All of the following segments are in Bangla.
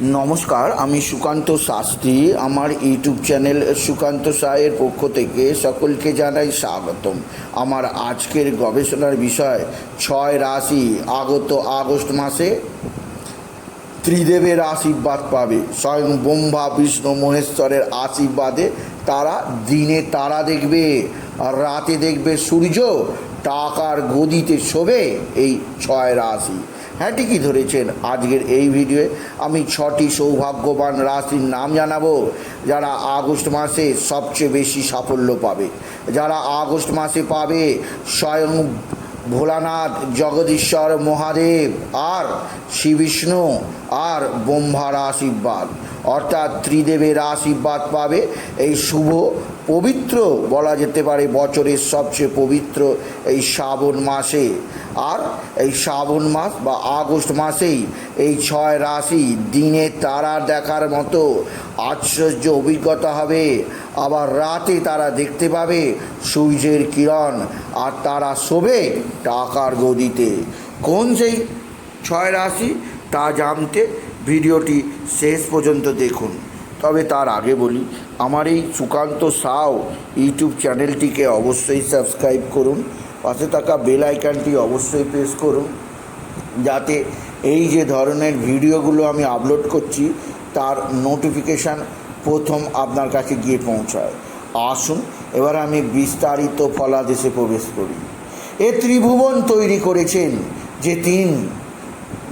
নমস্কার, আমি সুকান্ত শাস্ত্রী। আমার ইউটিউব চ্যানেল সুকান্ত সায়ের পক্ষ থেকে সকলকে জানাই স্বাগতম। আমার আজকের গবেষণার বিষয়, ছয় রাশি আগত আগস্ট মাসে ত্রিদেবের আশীর্বাদ পাবে। স্বয়ং ব্রহ্মা, বিষ্ণু, মহেশ্বরের আশীর্বাদে তারা দিনে তারা দেখবে, আর রাতে দেখবে সূর্য টাকার গদিতে শোবে এই ছয় রাশি। হ্যাঁ ঠিকই ধরেছেন আজকের এই ভিডিওয়ে। আমি ছটি সৌভাগ্যবান রাশির নাম জানাব, যারা আগস্ট মাসে সবচেয়ে বেশি সাফল্য পাবে। যারা আগস্ট মাসে পাবে স্বয়ং ভোলানাথ, জগদীশ্বর, মহাদেব আর শ্রী বিষ্ণু আর ব্রহ্মার আশীর্বাদ। অর্থাৎ ত্রিদেবের আশীর্বাদ পাবে। এই শুভ, পবিত্র বলা যেতে পারে বছরের সবচেয়ে পবিত্র এই শ্রাবণ মাসে। আর এই শ্রাবণ মাস বা আগস্ট মাসেই এই ছয় রাশি দিনে তারা দেখার মতো আশ্চর্য অভিজ্ঞতা হবে। আবার রাতে তারা দেখতে পাবে সূর্যের কিরণ আর তারা শোবে টাকার গদিতে। কোন সেই ছয় রাশি? তা জানতে ভিডিওটি শেষ পর্যন্ত দেখুন। তবে তার আগে বলি, আমার এই সুকান্ত সাও ইউটিউব চ্যানেলটিকে অবশ্যই সাবস্ক্রাইব করুন। পাশে থাকা বেল আইকনটি অবশ্যই প্রেস করুন। যাতে এই যে ধরনের ভিডিওগুলো আমি আপলোড করছি, তার নোটিফিকেশান প্রথম আপনার কাছে গিয়ে পৌঁছায়। আসুন, এবার আমি বিস্তারিত ফলাদেশে প্রবেশ করি। এ ত্রিভুবন তৈরি করেছেন যে তিন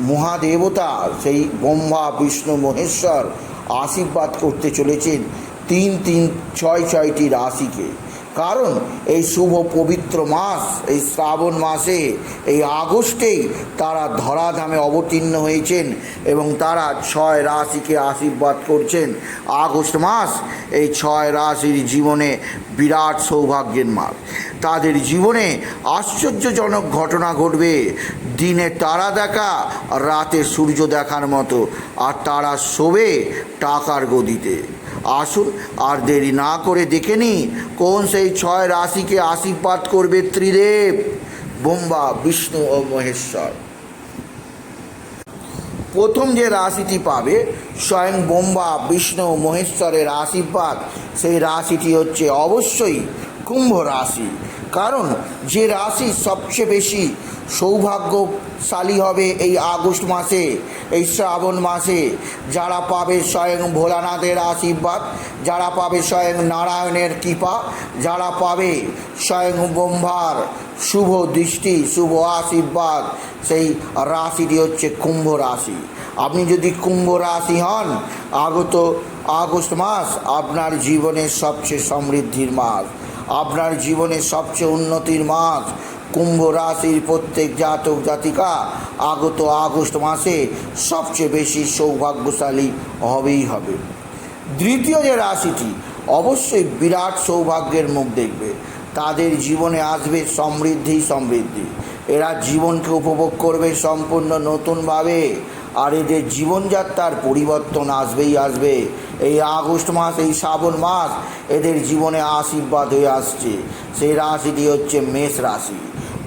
মহাদেবতা, সেই ব্রহ্মা, বিষ্ণু, মহেশ্বর আশীর্বাদ করতে চলেছেন তিন তিন ছয় ছয়টি রাশিকে। কারণ এই শুভ পবিত্র মাস, এই শ্রাবণ মাসে, এই আগস্টেই তারা ধরাধামে অবতীর্ণ হয়েছেন এবং তারা ছয় রাশিকে আশীর্বাদ করছেন। আগস্ট মাস এই ছয় রাশির জীবনে বিরাট সৌভাগ্যের মাস। তাদের জীবনে আশ্চর্যজনক ঘটনা ঘটবে। দিনে তারা দেখা রাতে সূর্য দেখার মতো। আর তারা শোবে টাকার গদিতে। আসুন আর দেরি না করে দেখে নি কোন সেই ছয় রাশিকে আশীর্বাদ করবে ত্রিদেব, বোম্বা, বিষ্ণু ও মহেশ্বর। প্রথম যে রাশিটি পাবে, স্বয়ং বোম্বা, বিষ্ণু মহেশ্বরের আশীর্বাদ। সেই রাশিটি হচ্ছে অবশ্যই কুম্ভ রাশি। কারণ যে রাশি সবচেয়ে বেশি সৌভাগ্যশালী হবে এই আগস্ট মাসে, এই শ্রাবণ মাসে। যারা পাবে স্বয়ং ভোলানাথের আশীর্বাদ, যারা পাবে স্বয়ং নারায়ণের কৃপা, যারা পাবে স্বয়ং ব্রহ্মার শুভ দৃষ্টি, শুভ আশীর্বাদ, সেই রাশিটি হচ্ছে কুম্ভ রাশি। আপনি যদি কুম্ভ রাশি হন, আগত আগস্ট মাস আপনার জীবনের সবচেয়ে সমৃদ্ধির মাস। আপনার জীবনের সবচেয়ে উন্নতির মাস কুম্ভ রাশির প্রত্যেক জাতক জাতিকা আগত আগস্ট মাসে সবচেয়ে বেশি সৌভাগ্যশালী হবেই হবে। দ্বিতীয় যে রাশিটি, অবশ্যই বিরাট সৌভাগ্যের মুখ দেখবে। তাদের জীবনে আসবে সমৃদ্ধি সমৃদ্ধি। এরা জীবনকে উপভোগ করবে সম্পূর্ণ নতুনভাবে। আর এদের জীবনযাত্রার পরিবর্তন আসবেই আসবে। এই আগস্ট মাস, এই শ্রাবণ মাস এদের জীবনে আশীর্বাদ হয়ে আসছে। সেই রাশিটি হচ্ছে মেষ রাশি।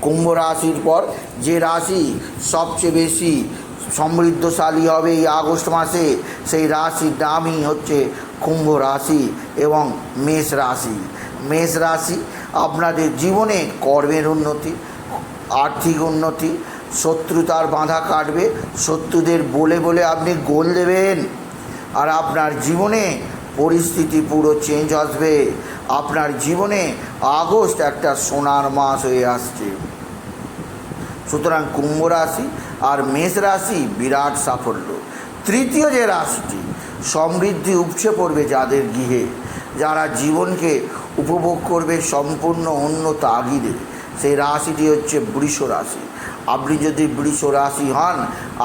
কুম্ভ রাশির পর যে রাশি সবচেয়ে বেশি সমৃদ্ধশালী হবে এই আগস্ট মাসে, সেই রাশির নামই হচ্ছে কুম্ভ রাশি এবং মেষ রাশি। মেষ রাশি আপনাদের জীবনে কর্মের উন্নতি, আর্থিক উন্নতি শত্রুতার বাঁধা কাটবে, শত্রুদের বলে বলে আপনি গোল দেবেন। আর আপনার জীবনে পরিস্থিতি পুরো চেঞ্জ আসবে। আপনার জীবনে আগস্ট একটা সোনার মাস হয়ে আসছে। সুতরাং কুম্ভ রাশি আর মেষ রাশি বিরাট সাফল্য। তৃতীয় যে রাশিটি, সমৃদ্ধি উপচে পড়বে যাদের গৃহে, যারা জীবনকে উপভোগ করবে সম্পূর্ণ অন্য তাগিদে। সেই রাশিটি হচ্ছে বৃষ রাশি। আপনি যদি বৃষ রাশি হন,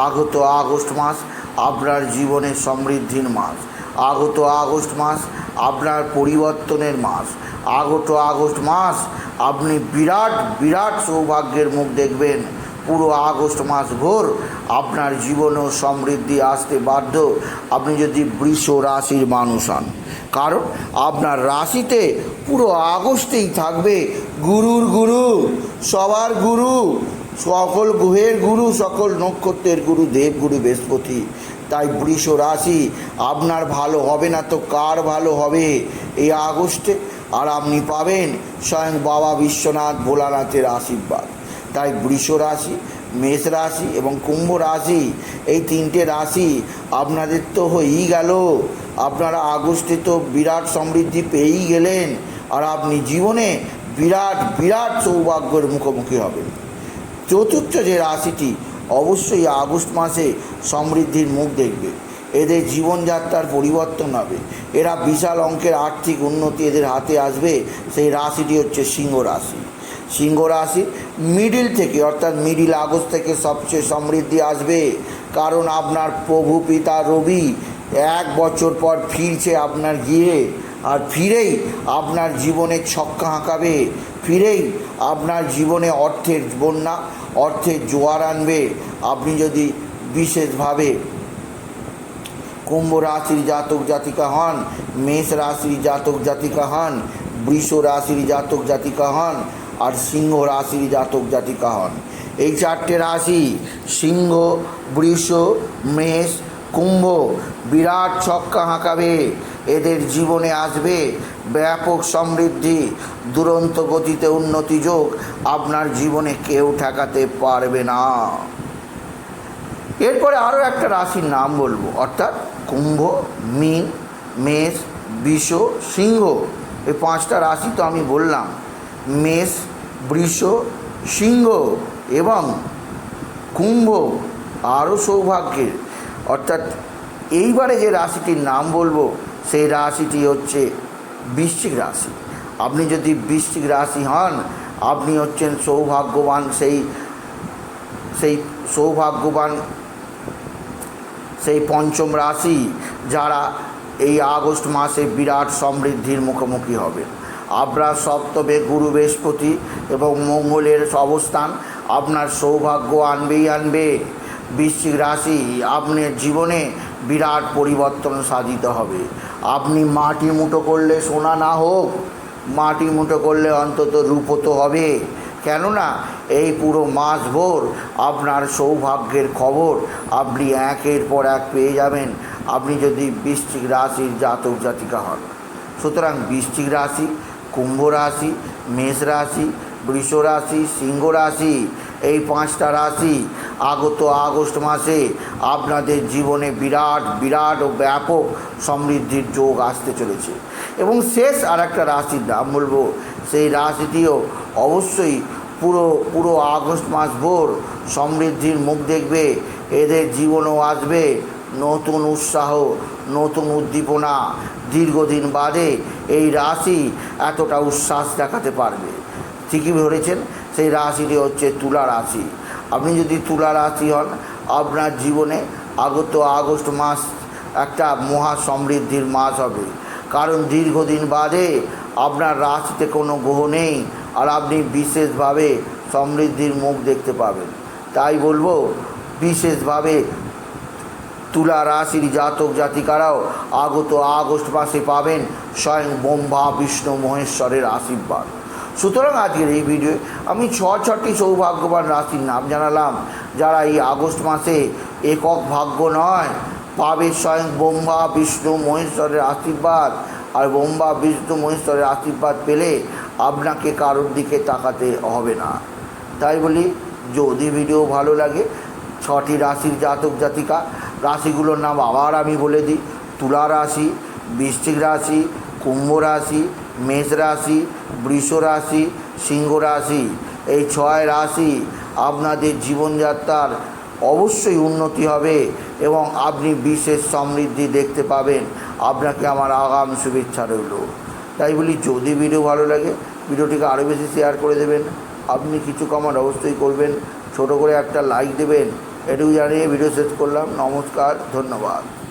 আগত আগস্ট মাস আপনার জীবনে সমৃদ্ধির মাস। আগত আগস্ট মাস আপনার পরিবর্তনের মাস। আগত আগস্ট মাস আপনি বিরাট বিরাট সৌভাগ্যের মুখ দেখবেন। পুরো আগস্ট মাস ভোর আপনার জীবনেও সমৃদ্ধি আসতে বাধ্য। আপনি যদি বৃষ রাশির মানুষ হন, কারণ আপনার রাশিতে পুরো আগস্টেই থাকবে গুরুর গুরু, সবার গুরু। সকল গ্রহের গুরু, সকল নক্ষত্রের গুরু, দেবগুরু, বৃহস্পতি। তাই বৃষ রাশি, আপনার ভালো হবে না তো কার ভালো হবে? এই আগস্টে আর আপনি পাবেন স্বয়ং বাবা বিশ্বনাথ ভোলানাথের আশীর্বাদ। তাই বৃষ রাশি, মেষ রাশি এবং কুম্ভ রাশি, এই তিনটে রাশি আপনাদের তো হয়েই গেল। আপনারা আগস্টে তো বিরাট সমৃদ্ধি পেয়েই গেলেন। আর আপনি জীবনে বিরাট বিরাট সৌভাগ্যের মুখোমুখি হবেন। চতুর্থ যে রাশিটি অবশ্যই আগস্ট মাসে সমৃদ্ধির মুখ দেখবে। এদের জীবনযাত্রার পরিবর্তন হবে। এরা বিশাল অঙ্কের আর্থিক উন্নতি এদের হাতে আসবে, সেই রাশিটি হচ্ছে সিংহ রাশি। সিংহ রাশি মিডিল থেকে, অর্থাৎ মিডিল আগস্ট থেকে সবচেয়ে সমৃদ্ধি আসবে। কারণ আপনার প্রভু, পিতা, রবি এক বছর পর ফিরছে আপনার গিয়ে আর ফিরেই আপনার জীবনে ছক্কা হাঁকাবে। ফিরেই আপনার জীবনে অর্থের বন্যা, অর্থের জোয়ার আনবে। আপনি যদি বিশেষভাবে কুম্ভ রাশির জাতক জাতিকা হন, মেষ রাশির জাতক জাতিকা হন, বৃষ রাশির জাতক জাতিকা হন, আর সিংহ রাশির জাতক জাতিকা হন। এই চারটে রাশি, সিংহ, বৃষ, মেষ কুম্ভ বিরাট ছক্কা হাঁকাবে। এদের জীবনে আসবে ব্যাপক সমৃদ্ধি। দুরন্ত গতিতে উন্নতি যোগ আপনার জীবনে কেউ ঠেকাতে পারবে না। এরপরে আরও একটা রাশির নাম বলব, অর্থাৎ কুম্ভ, মীন, মেষ, বিষ, সিংহ। এই পাঁচটা রাশি তো আমি বললাম, মেষ, বৃষ, সিংহ এবং কুম্ভ আরও সৌভাগ্যের। অর্থাৎ এইবারে যে রাশিটির নাম বলব, সেই রাশিটি হচ্ছে বৃশ্চিক রাশি। আপনি যদি বৃশ্চিক রাশি হন, আপনি হচ্ছেন সৌভাগ্যবান সেই সেই সৌভাগ্যবান সেই পঞ্চম রাশি যারা এই আগস্ট মাসে বিরাট সমৃদ্ধির মুখোমুখি হবে। আপনার সপ্তমে গুরু বৃহস্পতি এবং মঙ্গলের অবস্থান, আপনার সৌভাগ্য আনবেই আনবে। বৃশ্চিক রাশি আপনার জীবনে বিরাট পরিবর্তন সাধিত হবে। আপনি মাটি মুঠো করলে সোনা না হোক, মাটি মুঠো করলে অন্তত রূপো তো হবে। কেননা, এই পুরো মাস ভোর আপনার সৌভাগ্যের খবর আপনি একের পর এক পেয়ে যাবেন। আপনি যদি বৃশ্চিক রাশির জাতক জাতিকা হন। সুতরাং বৃশ্চিক রাশি, কুম্ভ রাশি, মেষ রাশি, বৃষ রাশি, সিংহ রাশি, এই পাঁচটা রাশি আগত আগস্ট মাসে আপনাদের জীবনে বিরাট বিরাট ও ব্যাপক সমৃদ্ধির যোগ আসতে চলেছে। এবং শেষ আর একটা রাশির নাম বলব, সেই রাশিটিও অবশ্যই পুরো পুরো আগস্ট মাস ভোর সমৃদ্ধির মুখ দেখবে, এদের জীবনও আসবে নতুন উৎসাহ, নতুন উদ্দীপনা। দীর্ঘদিন বাদে এই রাশি এতটা উচ্ছ্বাস দেখাতে পারবে। ঠিকই ধরেছেন, সেই রাশিটি হচ্ছে তুলা রাশি। আপনি যদি তুলা রাশি হন, আপনার জীবনে আগত আগস্ট মাস একটা মহা সমৃদ্ধির মাস হবে। কারণ দীর্ঘদিন বাদে আপনার রাশিতে কোনো গ্রহ নেই আর আপনি বিশেষভাবে সমৃদ্ধির মুখ দেখতে পাবেন। তাই বলব, বিশেষভাবে তুলা রাশির জাতক জাতিকারাও আগত আগস্ট মাসে পাবেন স্বয়ং ব্রহ্মা, বিষ্ণু, মহেশ্বরের আশীর্বাদ। সুতরাং আজকের এই ভিডিও আমি ছ ছটি সৌভাগ্যবান রাশির নাম জানালাম, যারা এই আগস্ট মাসে একক ভাগ্য নয়। পাবে স্বয়ং ব্রহ্মা, বিষ্ণু, মহেশ্বরের আশীর্বাদ। আর ব্রহ্মা, বিষ্ণু, মহেশ্বরের আশীর্বাদ পেলে আপনাকে কারোর দিকে তাকাতে হবে না। তাই বলি, যদি ভিডিও ভালো লাগে, ছটি রাশির জাতক জাতিকা, রাশিগুলোর নাম আবার আমি বলে দিই, তুলা রাশি, বৃশ্চিক রাশি, কুম্ভ রাশি মেষ রাশি, বৃষ রাশি, সিংহ রাশি, এই ছয় রাশি আপনাদের জীবনযাত্রার অবশ্যই উন্নতি হবে এবং আপনি বিশেষ সমৃদ্ধি দেখতে পাবেন। আপনাকে আমার আগাম শুভেচ্ছা রইল। তাই বলি, যদি ভিডিও ভালো লাগে, ভিডিওটিকে আরও বেশি শেয়ার করে দেবেন। আপনি কিছু কমান্ড অবশ্যই করবেন। ছোট করে একটা লাইক দেবেন। এটুকু জানিয়ে ভিডিও শেষ করলাম। নমস্কার, ধন্যবাদ।